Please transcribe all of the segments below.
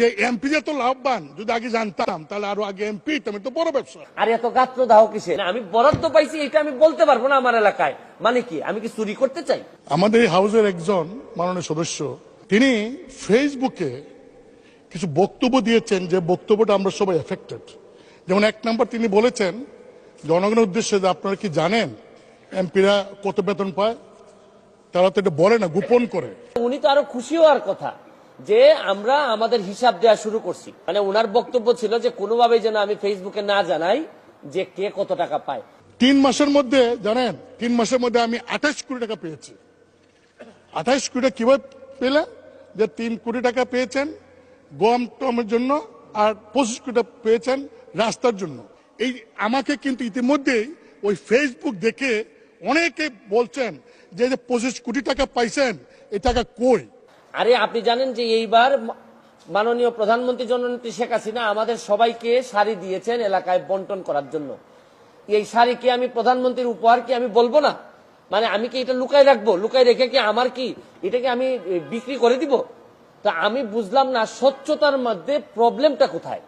যে এমপি যে তো লাভবান যদি আগে জানতাম তাহলে আরও আগে এমপি তুমি তো বড় ব্যবসা। আর এত গাত্র দাহ কিসে আমি বরাদ্দ পাইছি এটা আমি বলতে পারব না আমার এলাকায়। মানে কি আমি কি চুরি করতে চাই? আমাদের এই হাউসের একজন মাননীয় সদস্য তিনি ফেসবুকে কিছু বক্তব্য দিয়েছেন যে বক্তব্যটা আমরা সবাই এফেক্টেড যেমন এক নম্বর তিনি বলেছেন জনগণের উদ্দেশ্যে যে আপনারা কি জানেন এমপিরা কত বেতন পায়? তারা তো এটা বলে না গোপন করে। উনি তো আরও খুশি হওয়ার কথা। যে আমরা আমাদের হিসাব দেওয়া শুরু করছি। মানে ওনার বক্তব্য ছিল যে কোনোভাবেই যেন আমি ফেসবুকে না জানাই যে কে কত টাকা পায়। তিন মাসের মধ্যে, জানেন, তিন মাসের মধ্যে আমি আঠাশ কোটি টাকা পেয়েছি। আঠাশ কোটি টাকা কীভাবে পেলেন যে তিন কোটি টাকা পেয়েছেন গম টমের জন্য আর পঁচিশ কোটি টাকা পেয়েছেন রাস্তার জন্য। এই আমাকে কিন্তু ইতিমধ্যেই ওই ফেসবুক দেখে অনেকে বলছেন যে পঁচিশ কোটি টাকা পাইছেন, এই টাকা কই? আরে আপনি জানেন যে এইবার মাননীয় প্রধানমন্ত্রী জননেত্রী শেখ হাসিনা আমাদের সবাইকে শাড়ি দিয়েছেন এলাকায় বন্টন করার জন্য। এই শাড়ি কি আমি প্রধানমন্ত্রীর উপহার কি আমি বলব না? মানে আমি কি এটা লুকাই রাখব? লুকাই রেখে কি আমার কি? এটাকে আমি বিক্রি করে দিব? তা আমি বুঝলাম না স্বচ্ছতার মধ্যে প্রবলেমটা কোথায়?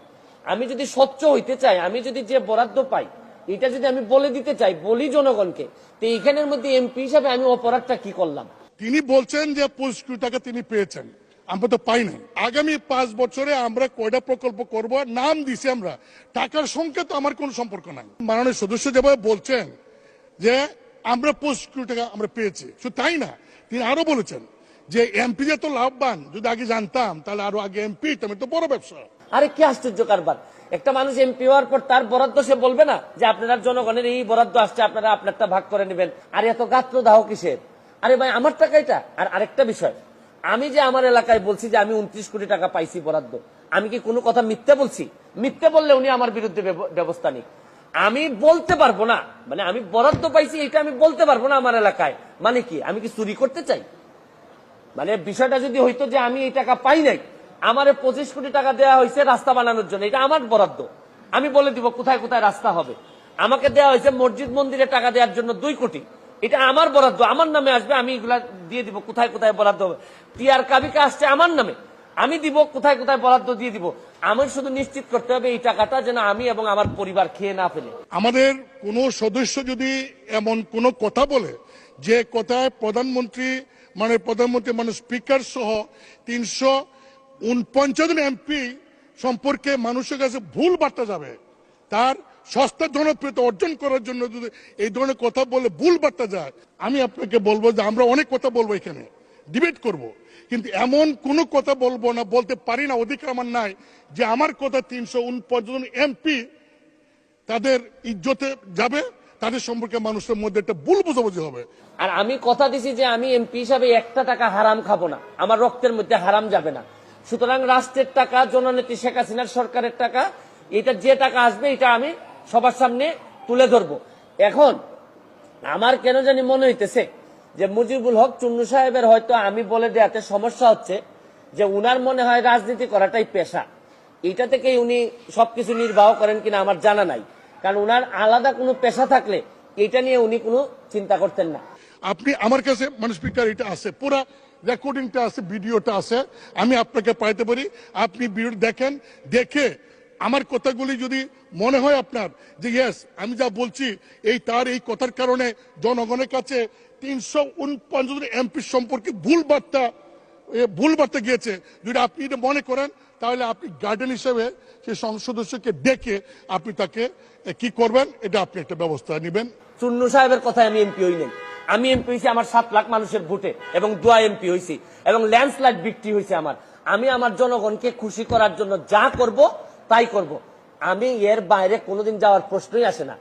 আমি যদি স্বচ্ছ হইতে চাই, আমি যদি যে বরাদ্দ পাই, এটা যদি আমি বলে দিতে চাই, বলি জনগণকে, তো এইখানের মধ্যে এমপি হিসাবে আমি অপরাধটা কি করলাম? তিনি বলছেন যে পঁচিশ কোটি টাকা তিনি পেয়েছেন। আমরা তো পাই নাই। আগামী পাঁচ বছরে আমরা কয়টা প্রকল্প করব, নাম দিছি আমরা। টাকার সঙ্গে তো আমার কোনো সম্পর্ক নাই। মাননীয় সদস্য যেভাবে বলছেন যে আমরা পঁচিশ টাকা আমরা পেয়েছি। শুধু তাই না, তিনি আরও বলেছেন যে এমপি যে তো লাভবান, যদি আগে জানতাম, তাহলে আরও আগে এমপি তুমি তো বড় ব্যবসা। আরে কি আশ্চর্য কারবার। একটা মানুষ এমপি হওয়ার পর তার বরাদ্দ সে বলবে না যে আপনারা জনগণের এই বরাদ্দ আসছে, আপনারা আপনারটা ভাগ করে নেবেন। আর এত গাত্র দাহ কিসের? আরে ভাই, আমার টাকা এটা। আর আরেকটা বিষয়, আমি যে আমার এলাকায় বলছি যে আমি উনত্রিশ কোটি টাকা পাইছি বরাদ্দ, আমি কি কোনো কথা মিথ্যে বলছি? মিথ্যে বললে উনি আমার বিরুদ্ধে ব্যবস্থা নিক। আমি বলতে পারব না মানে আমি বরাদ্দ পাইছি, এটা আমি বলতে পারব না আমার এলাকায়। মানে কি, আমি কি চুরি করতে চাই? মানে বিষয়টা যদি হইতো যে আমি এই টাকা পাই নাই, আমারে পঁচিশ কোটি টাকা দেওয়া হয়েছে রাস্তা বানানোর জন্য, এটা আমার বরাদ্দ। আমি বলে দিব, কোথায় কোথায় রাস্তা হবে? আমাকে দেওয়া হয়েছে মসজিদ মন্দিরে টাকা দেওয়ার জন্য দুই কোটি। এটা আমার বরাদ্দ, আমার নামে আসবে, আমি এগুলা দিয়ে দিব, কোথায় কোথায় বরাদ্দ হবে? টিআর কাবিকা আসছে আমার নামে, আমি দিব, কোথায় কোথায় বরাদ্দ দিয়ে দিব? আমি শুধু নিশ্চিত করতে হবে এই টাকাটা যেন আমি এবং আমার পরিবার খেয়ে না ফেলে। আমাদের কোনো সদস্য যদি এমন কোনো কথা বলে, যে কথায় প্রধানমন্ত্রী মানে প্রধানমন্ত্রী মানে স্পিকার সহ তিনশো উনপঞ্চাশ এমপি সম্পর্কে মানুষের কাছে ভুল বার্তা যাবে, তার সস্তা জনপ্রিয়তা অর্জন করার জন্য যদি এই ধরনের কথা বলে ভুল বার্তা যায়, আমি আপনাকে বলব যে আমরা অনেক কথা বলব এখানে ডিবেট করব। কিন্তু এমন কোনো কথা বলব না, বলতে পারি না, অধিকার আমার নাই যে আমার কথা তিনশো উনপঞ্চাশ এমপি তাদের ইজ্জতে যাবে, তাদের সম্পর্কে মানুষের মধ্যে একটা ভুল বোঝাবুঝি হবে। আর আমি কথা দিছি যে আমি এমপি হিসাবে একটা টাকা হারাম খাব না, আমার রক্তের মধ্যে হারাম যাবে না। সুতরাং রাষ্ট্রের টাকা, জননেত্রী শেখ হাসিনার সরকারের টাকা, এটা যে টাকা আসবে, এটা আমি সবার সামনে তুলে ধরবো। এখন আমার কেন জানি মনে হইতেছে যে মুজিবুল হক চুন্নু সাহেবের হয়তো আমি বলে দেয়াতে সমস্যা হচ্ছে যে উনার মনে হয় রাজনীতি করাটাই পেশা। এটা থেকেই উনি সবকিছু নির্বাহ করেন কিনা আমার জানা নাই। কারণ উনার আলাদা কোনো পেশা থাকলে এটা নিয়ে উনি কোনো চিন্তা করতেন না। আপনি আমার কাছে মানে স্পিকার এটা আছে, পুরা রেকর্ডিংটা আছে ভিডিওটা আছে। আমি আপনাকে পাইতে পারি। আপনি ভিডিও দেখেন, দেখে আমার কথাগুলি যদি মনে হয় আপনার, যে ইয়েস আমি যা বলছি, এই তার এই কথার কারণে জনগণের কাছে তিনশো উনপঞ্চাশ এমপি সম্পর্কে ভুল বার্তা ভুল বার্তা গিয়েছে। যদি আপনি এটা মনে করেন, তাহলে আপনি গার্ডেন হিসেবে সেই সংসদ সদস্যকে ডেকে আপনি তাকে কি করবেন, এটা আপনি একটা ব্যবস্থা নেবেন। চুন্নু সাহেবের কথায় আমি এমপি হই নাই। আমি এমপি হয়েছি আমার সাত লাখ মানুষের ভোটে এবং দোয়া এমপি হয়েছি এবং ল্যান্ডস্লাইড বিক্রি হয়েছে আমার। আমি আমার জনগণকে খুশি করার জন্য যা করব তাই করব। আমি এর বাইরে কোনোদিন যাওয়ার প্রশ্নই আসে না।